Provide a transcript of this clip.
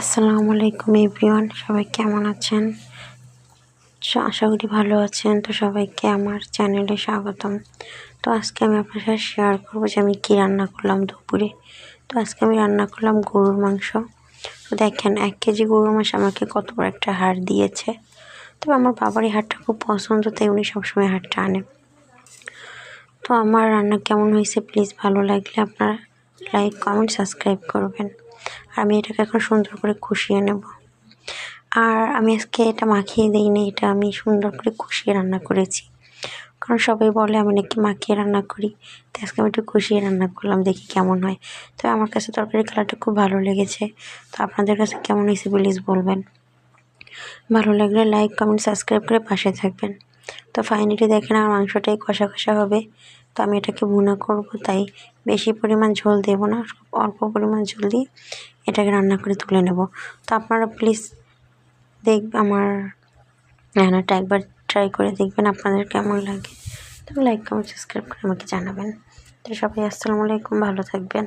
আসসালামু আলাইকুম এভরিওয়ান, সবাই কেমন আছেন? আশা করি ভালো আছেন। তো সবাইকে আমার চ্যানেলে স্বাগতম। তো আজকে আমি আপনার সাথে শেয়ার করব যে আমি কী রান্না করলাম দুপুরে। তো আজকে আমি রান্না করলাম গরুর মাংস। তো দেখেন, এক কেজি গরুর মাংস আমাকে কত বড় একটা হাড় দিয়েছে। তবে আমার বাবার এই হাড়টা খুব পছন্দ, তাই উনি সবসময় হাড়টা আনে তো আমার রান্না কেমন হয়েছে প্লিজ ভালো লাগলে আপনারা লাইক কমেন্ট সাবস্ক্রাইব করবেন। আর আমি এটাকে এখন সুন্দর করে কষিয়ে নেব। আর আমি আজকে এটা মাখিয়ে দিইনি এটা আমি সুন্দর করে কষিয়ে রান্না করেছি। কারণ সবাই বলে, আমি নাকি মাখিয়ে রান্না করি। তো আজকে আমি একটু কষিয়ে রান্না করলাম, দেখি কেমন হয়। তো আমার কাছে তরকারি কালারটা খুব ভালো লেগেছে। তো আপনাদের কাছে কেমন হয়েছে প্লিজ বলবেন। ভালো লাগলে লাইক কমেন্ট সাবস্ক্রাইব করে পাশে থাকবেন। তো ফাইনালি দেখেন আমার মাংসটাই কষা কষা হবে। তো আমি এটাকে ভুনা করব, তাই বেশি পরিমাণ ঝোল দেব না, অল্প পরিমাণ ঝোল দিয়ে এটাকে রান্না করে তুলে নেব। তো আপনারা প্লিজ দেখ, আমার রান্নাটা একবার ট্রাই করে দেখবেন, আপনাদের কেমন লাগে। তো লাইক কমেন্ট সাবস্ক্রাইব করে আমাকে জানাবেন। তো সবাই আসসালামু আলাইকুম, ভালো থাকবেন।